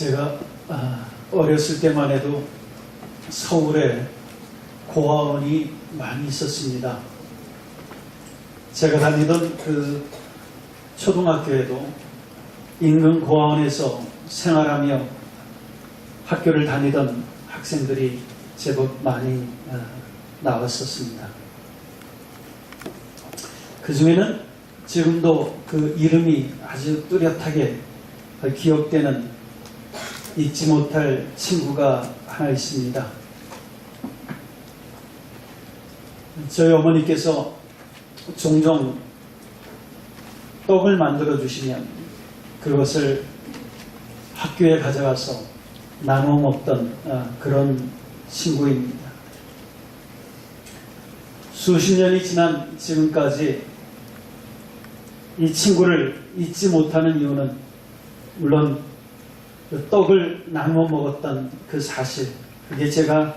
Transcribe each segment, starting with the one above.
제가 아, 어렸을 때만 해도 서울에 고아원이 많이 있었습니다. 제가 다니던 그 초등학교에도 인근 고아원에서 생활하며 학교를 다니던 학생들이 제법 많이 아, 나왔었습니다. 그 중에는 지금도 그 이름이 아주 뚜렷하게 기억되는 잊지 못할 친구가 하나 있습니다. 저희 어머니께서 종종 떡을 만들어 주시면 그것을 학교에 가져가서 나눠 먹던 아, 그런 친구입니다. 수십 년이 지난 지금까지 이 친구를 잊지 못하는 이유는 물론 그 떡을 나눠 먹었던 그 사실 그게 제가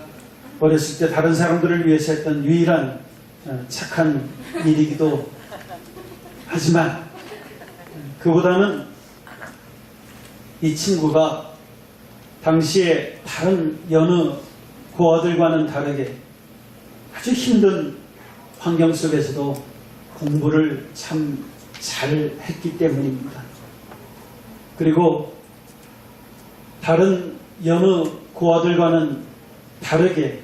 어렸을 때 다른 사람들을 위해서 했던 유일한 어, 착한 일이기도 하지만 그보다는 이 친구가 당시에 다른 여느 고아들과는 다르게 아주 힘든 환경 속에서도 공부를 참 잘 했기 때문입니다. 그리고 다른 여느 고아들과는 다르게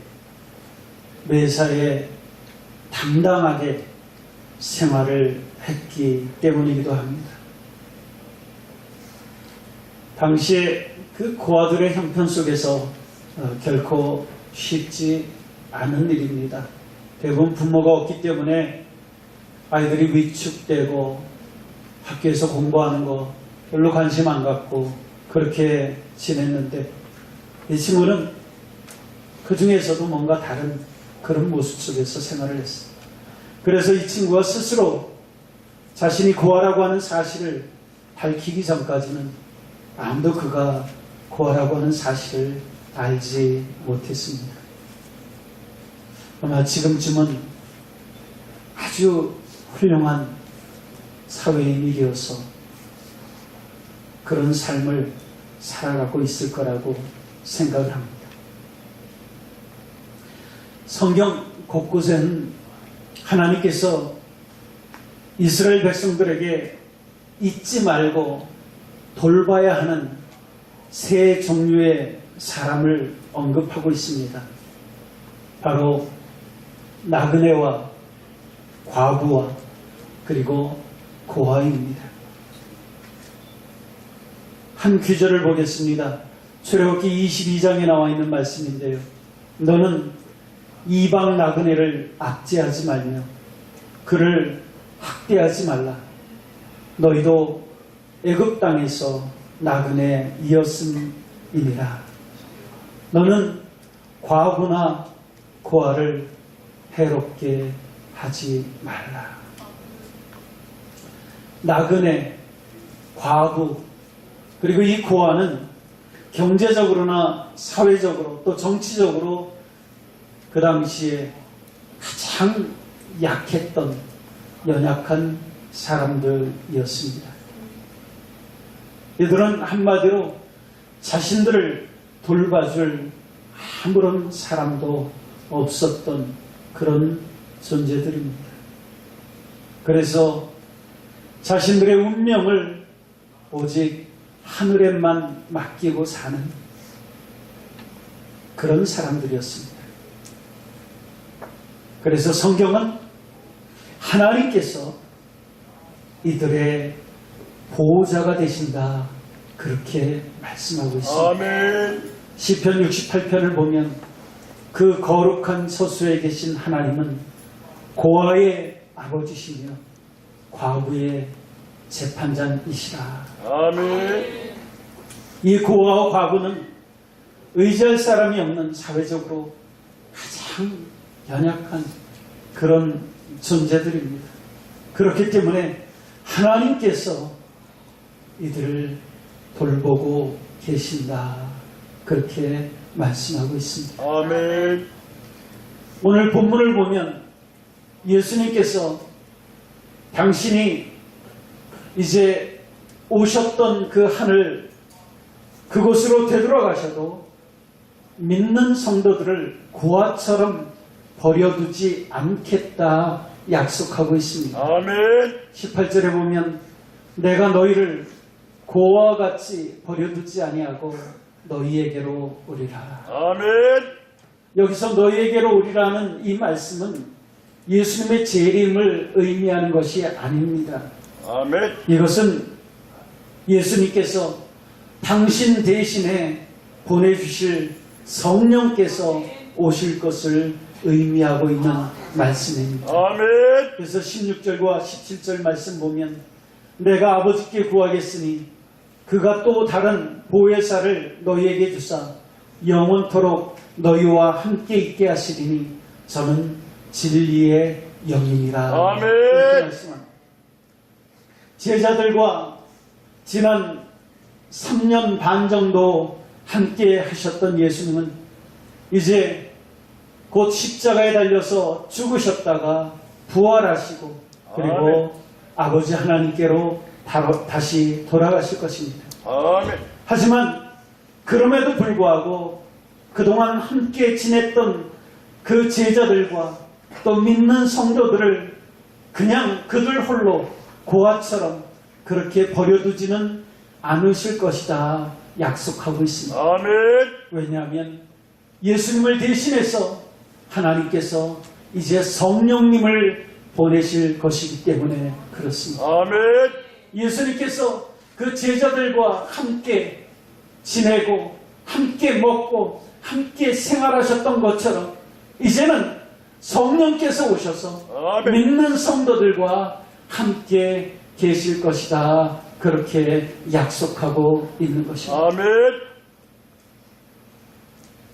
매사에 당당하게 생활을 했기 때문이기도 합니다. 당시에 그 고아들의 형편 속에서 어, 결코 쉽지 않은 일입니다. 대부분 부모가 없기 때문에 아이들이 위축되고 학교에서 공부하는 거 별로 관심 안 갖고 그렇게 지냈는데 이 친구는 그 중에서도 뭔가 다른 그런 모습 속에서 생활을 했어요. 그래서 이 친구가 스스로 자신이 고아라고 하는 사실을 밝히기 전까지는 아무도 그가 고아라고 하는 사실을 알지 못했습니다. 아마 지금쯤은 아주 훌륭한 사회인이어서 그런 삶을 살아가고 있을 거라고 생각을 합니다. 성경 곳곳에는 하나님께서 이스라엘 백성들에게 잊지 말고 돌봐야 하는 세 종류의 사람을 언급하고 있습니다. 바로 나그네와 과부와 그리고 고아입니다. 한 규절을 보겠습니다. 출애굽기 22장에 나와 있는 말씀인데요. 너는 이방 나그네를 압제하지 말며 그를 학대하지 말라. 너희도 애굽 땅에서 나그네 이었음이니라. 너는 과부나 고아를 해롭게 하지 말라. 나그네, 과부, 그리고 이 고아는 경제적으로나 사회적으로 또 정치적으로 그 당시에 가장 약했던 연약한 사람들이었습니다. 이들은 한마디로 자신들을 돌봐줄 아무런 사람도 없었던 그런 존재들입니다. 그래서 자신들의 운명을 오직 하늘에만 맡기고 사는 그런 사람들이었습니다. 그래서 성경은 하나님께서 이들의 보호자가 되신다. 그렇게 말씀하고 있습니다. 아멘. 시편 68편을 보면 그 거룩한 서수에 계신 하나님은 고아의 아버지시며 과부의 재판장이시라. 아멘. 이 고아와 과부는 의지할 사람이 없는 사회적으로 가장 연약한 그런 존재들입니다. 그렇기 때문에 하나님께서 이들을 돌보고 계신다. 그렇게 말씀하고 있습니다. 아멘. 오늘 본문을 보면 예수님께서 당신이 이제 오셨던 그 하늘 그곳으로 되돌아가셔도 믿는 성도들을 고아처럼 버려두지 않겠다 약속하고 있습니다. 아멘. 18절에 보면 내가 너희를 고와 같이 버려두지 아니하고 너희에게로 오리라. 아멘. 여기서 너희에게로 오리라는 이 말씀은 예수님의 재림을 의미하는 것이 아닙니다. 아멘. 이것은 예수님께서 당신 대신에 보내주실 성령께서 오실 것을 의미하고 있는 말씀입니다. 아멘. 그래서 16절과 17절 말씀 보면 내가 아버지께 구하겠으니 그가 또 다른 보혜사를 너희에게 주사 영원토록 너희와 함께 있게 하시리니 저는 진리의 영이니라. 아멘. 제자들과 지난 3년 반 정도 함께 하셨던 예수님은 이제 곧 십자가에 달려서 죽으셨다가 부활하시고 그리고 아 버지 하나님께로 바로 다시 돌아가실 것입니다. 아멘. 하지만 그럼에도 불구하고 그동안 함께 지냈던 그 제자들과 또 믿는 성도들을 그냥 그들 홀로 고아처럼 그렇게 버려두지는 않으실 것이다 약속하고 있습니다. 아멘. 왜냐하면 예수님을 대신해서 하나님께서 이제 성령님을 보내실 것이기 때문에 그렇습니다. 아멘. 예수님께서 그 제자들과 함께 지내고 함께 먹고 함께 생활하셨던 것처럼 이제는 성령께서 오셔서 아멘. 믿는 성도들과 함께 계실 것이다. 그렇게 약속하고 있는 것입니다. 아멘.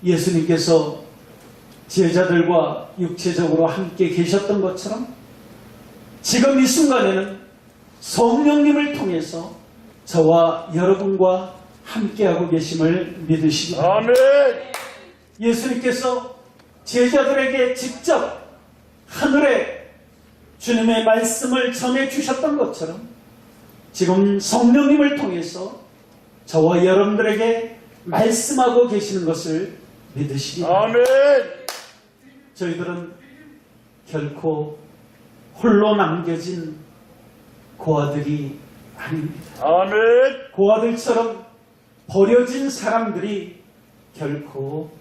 예수님께서 제자들과 육체적으로 함께 계셨던 것처럼 지금 이 순간에는 성령님을 통해서 저와 여러분과 함께하고 계심을 믿으시기 바랍니다. 아멘. 예수님께서 제자들에게 직접 하늘에 주님의 말씀을 전해 주셨던 것처럼 지금 성령님을 통해서 저와 여러분들에게 말씀하고 계시는 것을 믿으시기 바랍니다. 아멘. 저희들은 결코 홀로 남겨진 고아들이 아닙니다. 아멘. 고아들처럼 버려진 사람들이 결코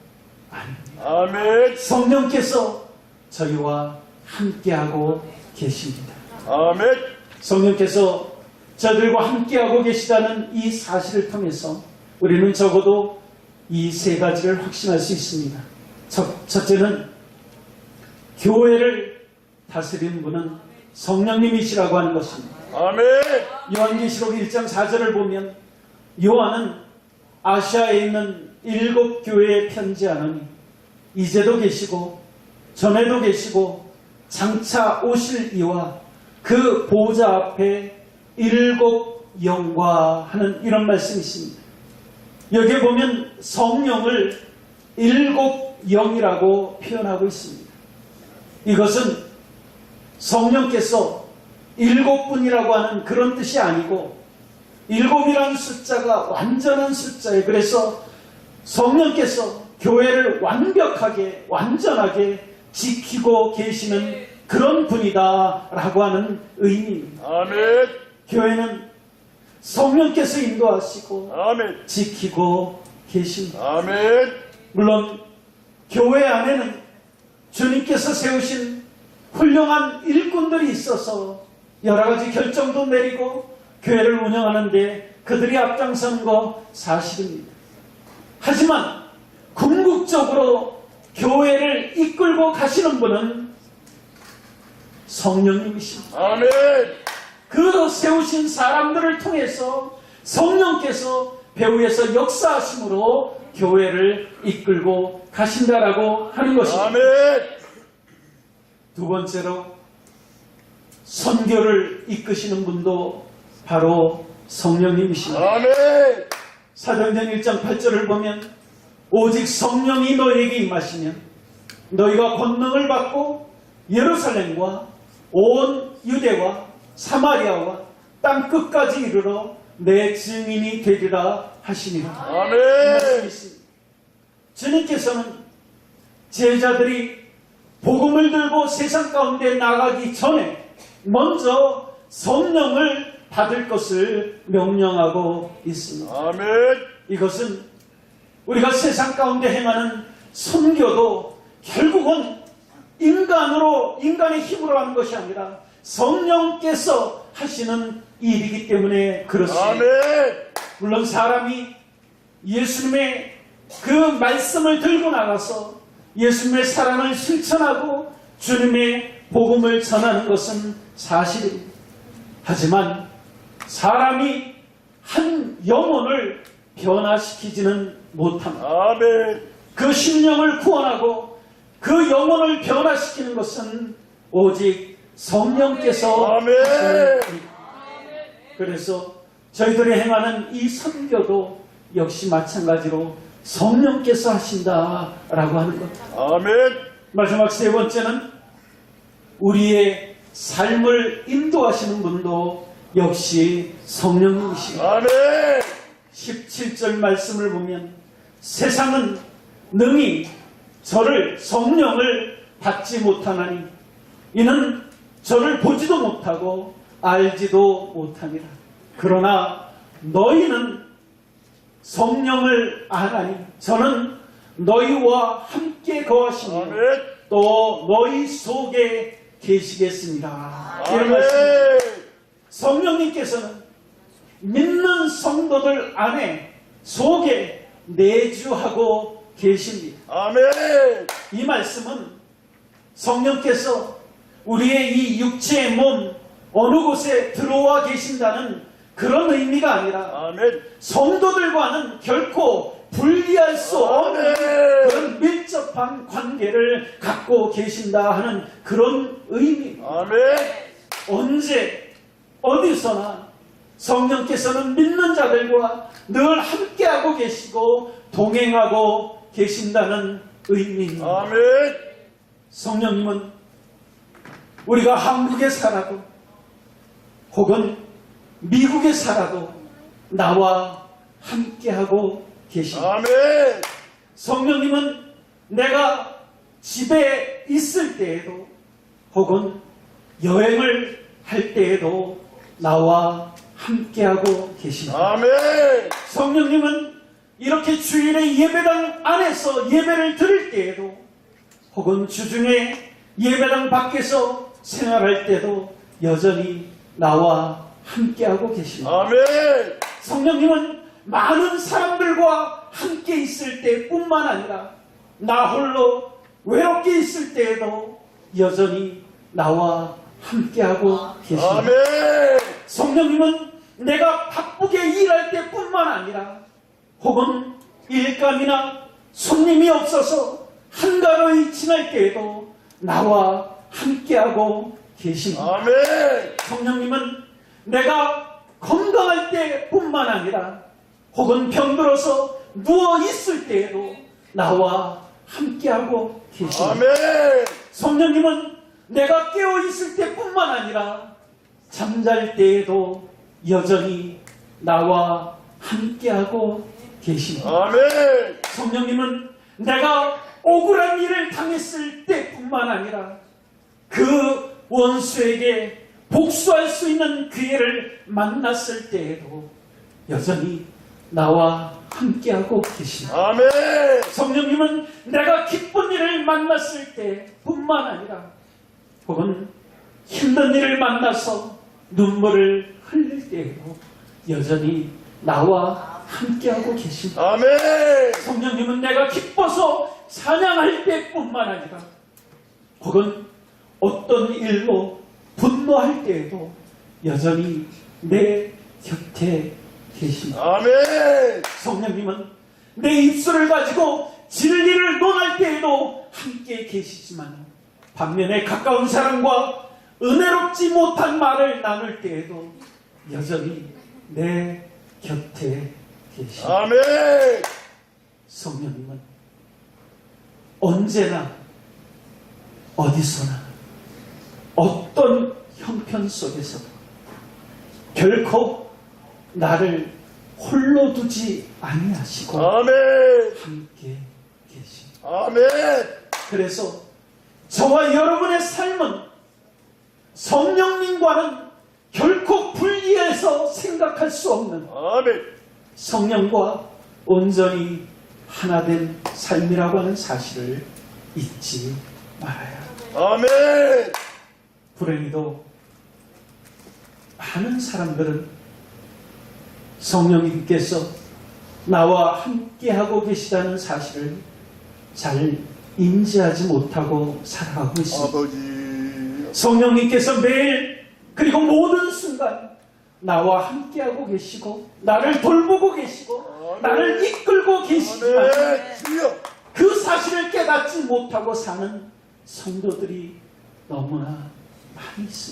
아닙니다. 아멘. 성령께서 저희와 함께하고 계십니다. 아멘. 성령께서 저들과 함께하고 계시다는 이 사실을 통해서 우리는 적어도 이 세 가지를 확신할 수 있습니다. 첫, 첫째는 교회를 다스리는 분은 성령님이시라고 하는 것입니다. 아멘. 요한계시록 1장 4절을 보면 요한은 아시아에 있는 일곱 교회에 편지하노니 이제도 계시고 전에도 계시고 장차 오실 이와 그 보좌 앞에 일곱 영과 하는 이런 말씀이 있습니다. 여기에 보면 성령을 일곱 영이라고 표현하고 있습니다. 이것은 성령께서 일곱 분이라고 하는 그런 뜻이 아니고 일곱이라는 숫자가 완전한 숫자예요. 그래서 성령께서 교회를 완벽하게 완전하게 지키고 계시는 그런 분이다라고 하는 의미입니다. 아멘. 교회는 성령께서 인도하시고 아멘. 지키고 계십니다. 아멘. 물론 교회 안에는 주님께서 세우신 훌륭한 일꾼들이 있어서 여러 가지 결정도 내리고 교회를 운영하는데 그들이 앞장서는 거 사실입니다. 하지만 궁극적으로 교회를 이끌고 가시는 분은 성령님이십니다. 아멘. 그 세우신 사람들을 통해서 성령께서 배후에서 역사하심으로 교회를 이끌고 가신다라고 하는 것입니다. 아멘. 두 번째로 선교를 이끄시는 분도 바로 성령님이십니다. 아멘. 사도행전 1장 8절을 보면 오직 성령이 너희에게 임하시면 너희가 권능을 받고 예루살렘과 온 유대와 사마리아와 땅 끝까지 이르러 내 증인이 되리라 하시니라. 아멘. 주님께서는 제자들이 복음을 들고 세상 가운데 나가기 전에 먼저 성령을 받을 것을 명령하고 있습니다. 아멘. 이것은 우리가 세상 가운데 행하는 선교도 결국은 인간으로 인간의 힘으로 하는 것이 아니라 성령께서 하시는 일이기 때문에 그렇습니다. 아멘. 물론 사람이 예수님의 그 말씀을 들고 나가서 예수님의 사랑을 실천하고 주님의 복음을 전하는 것은 사실입니다. 하지만 사람이 한 영혼을 변화시키지는 못합니다. 아멘. 그 심령을 구원하고 그 영혼을 변화시키는 것은 오직 성령께서 아멘. 그래서 저희들이 행하는 이 선교도 역시 마찬가지로 성령께서 하신다라고 하는 것. 아멘. 마지막 세 번째는 우리의 삶을 인도하시는 분도 역시 성령님이십니다. 아멘. 17절 말씀을 보면 세상은 능히 저를 성령을 받지 못하나니 이는 저를 보지도 못하고 알지도 못하니라. 그러나 너희는 성령을 아나니 저는 너희와 함께 거하시며 아멘. 또 너희 속에 계시겠습니다. 이런 말씀. 성령님께서는 믿는 성도들 안에 속에 내주하고 계십니다. 아멘. 이 말씀은 성령께서 우리의 이 육체의 몸 어느 곳에 들어와 계신다는 그런 의미가 아니라. 성도들과는 결코 분리할 수 없는. 그런 밀접한 관계를 갖고 계신다 하는 그런 의미입니다. 언제 어디서나 성령께서는 믿는 자들과 늘 함께하고 계시고 동행하고 계신다는 의미입니다. 아멘. 성령님은 우리가 한국에 살아도 혹은 미국에 살아도 나와 함께하고 계십니다. 아멘. 성령님은 내가 집에 있을 때에도 혹은 여행을 할 때에도 나와 함께하고 계십니다. 아멘. 성령님은 이렇게 주일의 예배당 안에서 예배를 드릴 때에도 혹은 주중에 예배당 밖에서 생활할 때도 여전히 나와 함께하고 계십니다. 아멘. 성령님은 많은 사람들과 함께 있을 때뿐만 아니라 나 홀로 외롭게 있을 때에도 여전히 나와 함께하고 계십니다. 아멘. 성령님은 내가 바쁘게 일할 때뿐만 아니라 혹은 일감이나 손님이 없어서 한가로이 지날 때에도 나와 함께하고 계십니다. 아멘. 성령님은 내가 건강할 때뿐만 아니라 혹은 병들어서 누워 있을 때에도 나와 함께하고 계십니다. 아멘. 성령님은 내가 깨어 있을 때뿐만 아니라 잠잘 때에도 여전히 나와 함께하고 계십니다. 아멘. 성령님은 내가 억울한 일을 당했을 때뿐만 아니라 그 원수에게 복수할 수 있는 기회를 만났을 때에도 여전히 나와 함께하고 계십니다. 아멘. 성령님은 내가 기쁜 일을 만났을 때 뿐만 아니라 혹은 힘든 일을 만나서 눈물을 흘릴 때에도 여전히 나와 함께하고 계십니다. 아멘. 성령님은 내가 기뻐서 찬양할 때뿐만 아니라 혹은 어떤 일로 분노할 때에도 여전히 내 곁에 계십니다. 아멘. 성령님은 내 입술을 가지고 진리를 논할 때에도 함께 계시지만 반면에 가까운 사람과 은혜롭지 못한 말을 나눌 때에도 여전히 내 곁에 계십니다. 아멘. 성령님은 언제나 어디서나 어떤 형편 속에서도 결코 나를 홀로 두지 아니하시고 아멘. 함께 계십니다. 아멘. 그래서 저와 여러분의 삶은 성령님과는 결코 분리해서 생각할 수 없는 아멘. 성령과 온전히 하나된 삶이라고 하는 사실을 잊지 말아야 합니다. 아멘. 불행히도 많은 사람들은 성령님께서 나와 함께하고 계시다는 사실을 잘 인지하지 못하고 살아가고 있습니다. 아버지. 성령님께서 매일 그리고 모든 순간 나와 함께하고 계시고 나를 돌보고 계시고 나를 이끌고 계시지만. 그 사실을 깨닫지 못하고 사는 성도들이 너무나.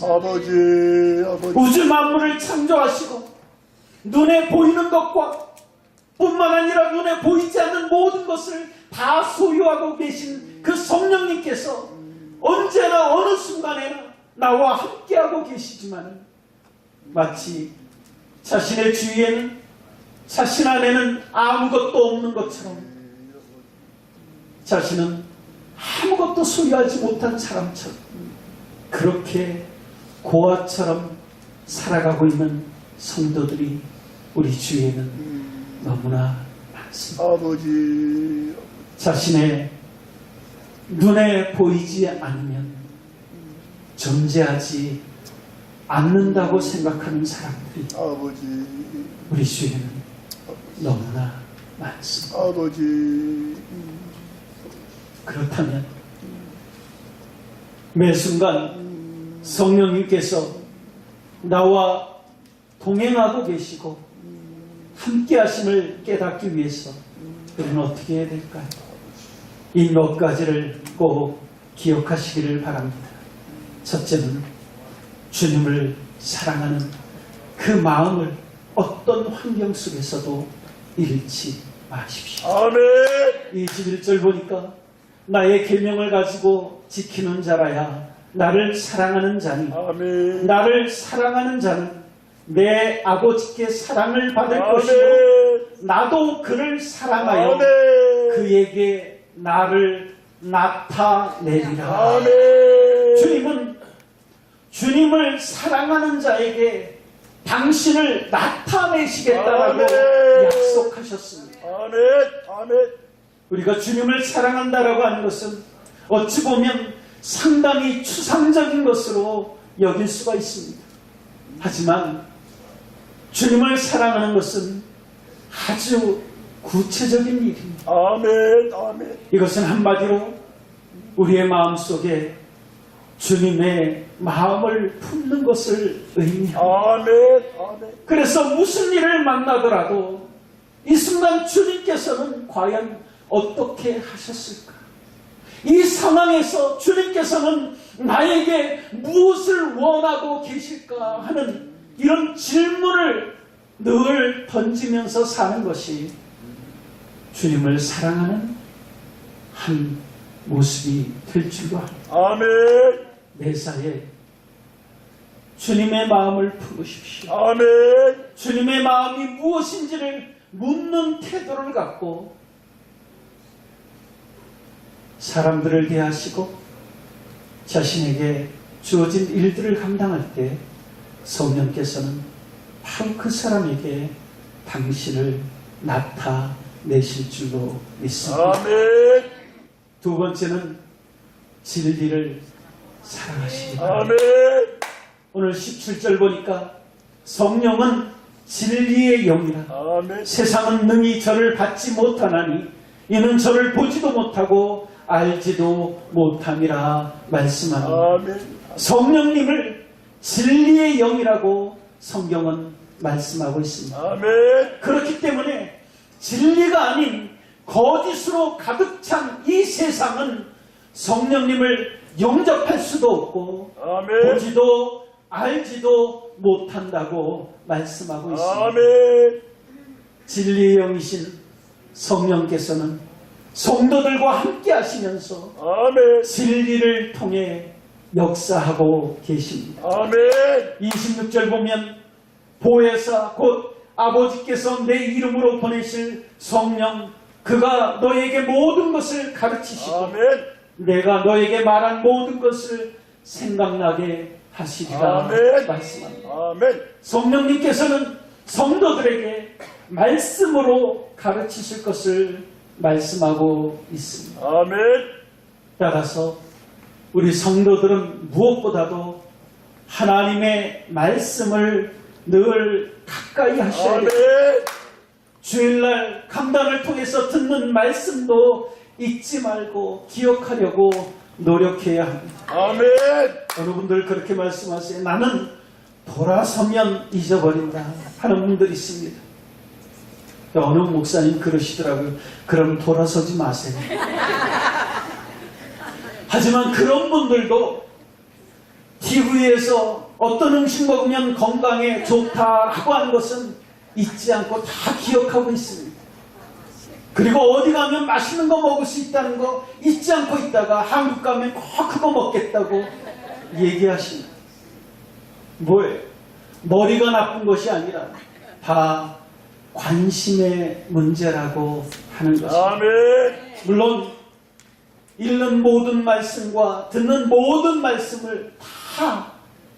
아버지. 아버지. 우주 만물을 창조하시고 눈에 보이는 것과 뿐만 아니라 눈에 보이지 않는 모든 것을 다 소유하고 계신 그 성령님께서 언제나 어느 순간에나 나와 함께하고 계시지만 마치 자신의 주위에는 자신 안에는 아무것도 없는 것처럼 자신은 아무것도 소유하지 못한 사람처럼 그렇게 고아처럼 살아가고 있는 성도들이 우리 주위에는 너무나 많습니다. 아버지. 자신의 눈에 보이지 않으면 존재하지 않는다고 생각하는 사람들이 아버지. 우리 주위에는 너무나 많습니다. 아버지. 그렇다면 매 순간 성령님께서 나와 동행하고 계시고 함께 하심을 깨닫기 위해서 우리는 어떻게 해야 될까요? 이 몇 가지를 꼭 기억하시기를 바랍니다. 첫째는 주님을 사랑하는 그 마음을 어떤 환경 속에서도 잃지 마십시오. 아멘. 21절 보니까 나의 계명을 가지고 지키는 자라야 나를 사랑하는 자니 아멘. 나를 사랑하는 자는 내 아버지께 사랑을 받을 것이요 아멘. 나도 그를 사랑하여 아멘. 그에게 나를 나타내리라 아멘. 주님은 주님을 사랑하는 자에게 당신을 나타내시겠다라고 아멘. 약속하셨습니다 아멘. 아멘. 우리가 주님을 사랑한다라고 하는 것은 어찌 보면 상당히 추상적인 것으로 여길 수가 있습니다. 하지만 주님을 사랑하는 것은 아주 구체적인 일입니다. 아멘. 아멘. 이것은 한마디로 우리의 마음 속에 주님의 마음을 품는 것을 의미합니다. 아멘. 아멘. 그래서 무슨 일을 만나더라도 이 순간 주님께서는 과연 어떻게 하셨을까? 이 상황에서 주님께서는 나에게 무엇을 원하고 계실까 하는 이런 질문을 늘 던지면서 사는 것이 주님을 사랑하는 한 모습이 될 줄로 압니다. 아멘. 매사에 주님의 마음을 품으십시오. 아멘. 주님의 마음이 무엇인지를 묻는 태도를 갖고 사람들을 대하시고 자신에게 주어진 일들을 감당할 때 성령께서는 바로 그 사람에게 당신을 나타내실 줄로 믿습니다. 아멘. 두 번째는 진리를 사랑하시기 바랍니다. 아멘. 오늘 17절 보니까 성령은 진리의 영이라 아멘. 세상은 능히 저를 받지 못하나니 이는 저를 보지도 못하고 알지도 못함이라 말씀합니다. 아멘. 성령님을 진리의 영이라고 성경은 말씀하고 있습니다. 아멘. 그렇기 때문에 진리가 아닌 거짓으로 가득 찬 이 세상은 성령님을 영접할 수도 없고 아멘. 보지도 알지도 못한다고 말씀하고 있습니다. 아멘. 진리의 영이신 성령께서는 성도들과 함께 하시면서 아멘. 진리를 통해 역사하고 계십니다. 아멘. 26절 보면 보혜사 곧 아버지께서 내 이름으로 보내실 성령 그가 너에게 모든 것을 가르치시고 아멘. 내가 너에게 말한 모든 것을 생각나게 하시리라 아멘. 말씀합니다. 아멘. 성령님께서는 성도들에게 말씀으로 가르치실 것을 말씀하고 있습니다. 아멘. 따라서 우리 성도들은 무엇보다도 하나님의 말씀을 늘 가까이 하셔야. 돼요. 주일날 강단을 통해서 듣는 말씀도 잊지 말고 기억하려고 노력해야 합니다. 아멘. 어느 분들 그렇게 말씀하세요. 나는 돌아서면 잊어버린다 하는 분들이 있습니다. 어느 목사님 그러시더라고요. 그럼 돌아서지 마세요. 하지만 그런 분들도 TV에서 어떤 음식 먹으면 건강에 좋다라고 하는 것은 잊지 않고 다 기억하고 있습니다. 그리고 어디 가면 맛있는 거 먹을 수 있다는 거 잊지 않고 있다가 한국 가면 꼭 그거 먹겠다고 얘기하십니다. 뭐예요? 머리가 나쁜 것이 아니라 다 관심의 문제라고 하는 것입니다. 아멘. 물론 읽는 모든 말씀과 듣는 모든 말씀을 다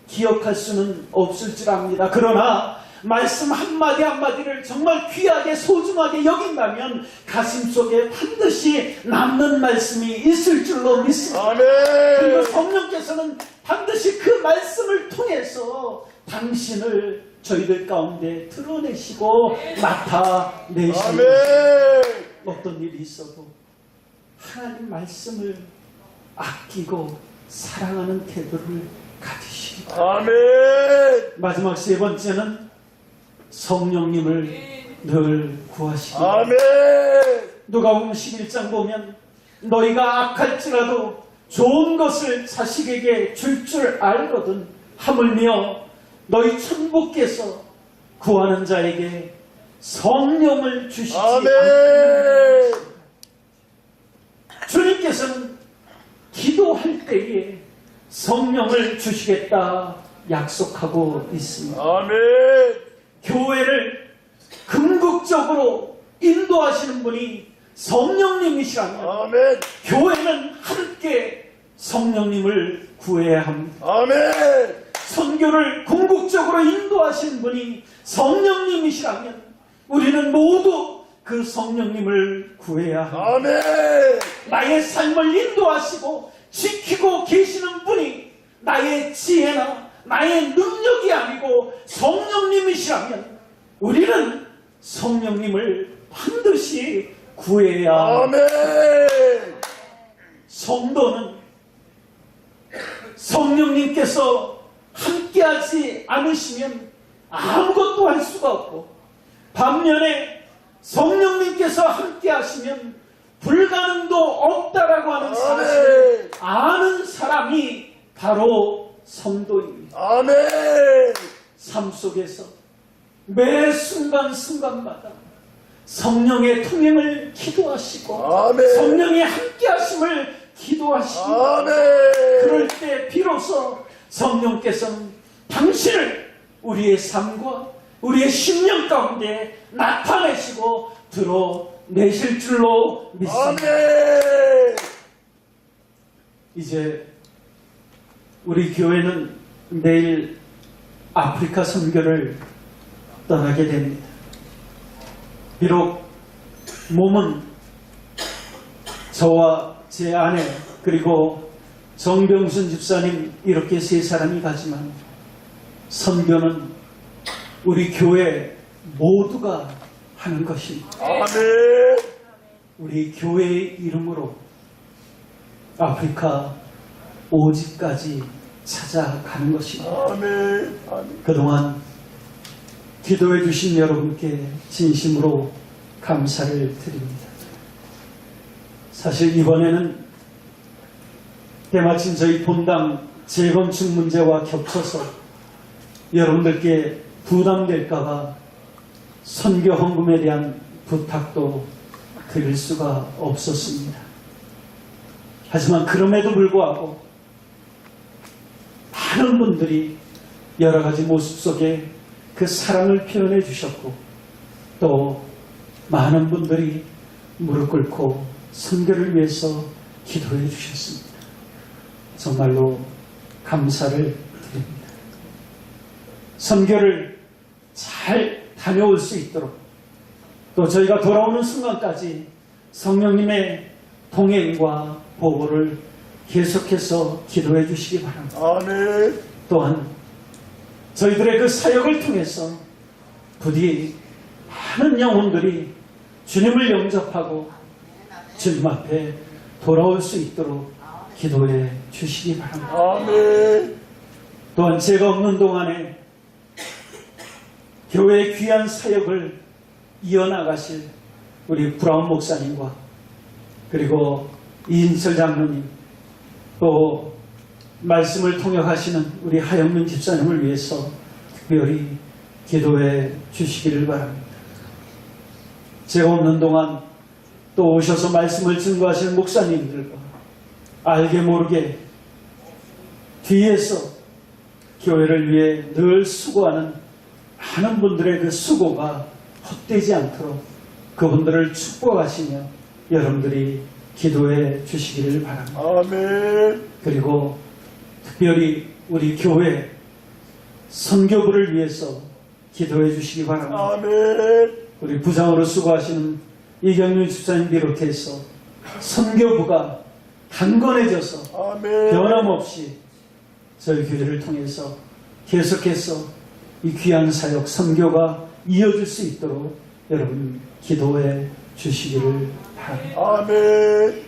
기억할 수는 없을 줄 압니다. 그러나 말씀 한마디 한마디를 정말 귀하게 소중하게 여긴다면 가슴 속에 반드시 남는 말씀이 있을 줄로 믿습니다. 그리고 아멘. 성령께서는 반드시 그 말씀을 통해서 당신을 저희들 가운데 드러내시고 아멘. 어떤 일이 있어도 하나님 말씀을 아끼고 사랑하는 태도를 가지시기 바랍니다. 아멘. 마지막 세 번째는 성령님을 늘 구하시기 바랍니다. 아멘. 누가복음 11장 보면 너희가 악할지라도 좋은 것을 자식에게 줄 줄 알거든 하물며 너희 천부께서 구하는 자에게 성령을 주시지 않습니다. 아멘. 주님께서는 기도할 때에 성령을 주시겠다 약속하고 있습니다. 아멘. 교회를 궁극적으로 인도하시는 분이 성령님이시라면 아멘. 교회는 함께 성령님을 구해야 합니다. 아멘. 선교를 궁극적으로 인도하신 분이 성령님이시라면 우리는 모두 그 성령님을 구해야 합니다. 아멘. 나의 삶을 인도하시고 지키고 계시는 분이 나의 지혜나 나의 능력이 아니고 성령님이시라면 우리는 성령님을 반드시 구해야 아멘. 성도는 성령님께서 함께하지 않으시면 아무것도 할 수가 없고 반면에 성령님께서 함께하시면 불가능도 없다라고 하는 사실을. 아는 사람이 바로 성도입니다. 아멘. 삶 속에서 매 순간 순간마다 성령의 통행을 기도하시고 아멘. 성령의 함께하심을 기도하시고 아멘. 그럴 때 비로소 성령께서는 당신을 우리의 삶과 우리의 심령 가운데 나타내시고 드러내실 줄로 믿습니다. 아멘. 이제 우리 교회는 내일 아프리카 선교를 떠나게 됩니다. 비록 몸은 저와 제 아내 그리고 정병순 집사님 이렇게 세 사람이 가지만 선교는 우리 교회 모두가 하는 것입니다. 아멘. 우리 교회의 이름으로 아프리카 오지까지 찾아가는 것입니다. 아멘. 아멘. 그동안 기도해 주신 여러분께 진심으로 감사를 드립니다. 사실 이번에는 때마침 저희 본당 재건축 문제와 겹쳐서 여러분들께 부담될까봐 선교 헌금에 대한 부탁도 드릴 수가 없었습니다. 하지만 그럼에도 불구하고 많은 분들이 여러 가지 모습 속에 그 사랑을 표현해 주셨고 또 많은 분들이 무릎 꿇고 선교를 위해서 기도해 주셨습니다. 정말로 감사를 드립니다. 선교를 잘 다녀올 수 있도록 또 저희가 돌아오는 순간까지 성령님의 동행과 보호를 계속해서 기도해 주시기 바랍니다. 아멘. 또한 저희들의 그 사역을 통해서 부디 많은 영혼들이 주님을 영접하고 주님 앞에 돌아올 수 있도록 기도해 주시기 바랍니다. 아멘. 또한 제가 없는 동안에 교회의 귀한 사역을 이어나가실 우리 브라운 목사님과 그리고 이인철 장로님 또 말씀을 통역하시는 우리 하영민 집사님을 위해서 특별히 기도해 주시기를 바랍니다. 제가 없는 동안 또 오셔서 말씀을 증거하시는 목사님들과 알게 모르게 뒤에서 교회를 위해 늘 수고하는 많은 분들의 그 수고가 헛되지 않도록 그분들을 축복하시며 여러분들이 기도해 주시기를 바랍니다. 아멘. 그리고 특별히 우리 교회 선교부를 위해서 기도해 주시기 바랍니다. 아멘. 우리 부장으로 수고하시는 이경윤 집사님 비롯해서 선교부가 강건해져서 아멘. 변함없이 저희 교회를 통해서 계속해서 이 귀한 사역 선교가 이어질 수 있도록 여러분 기도해 주시기를 바랍니다. 아멘.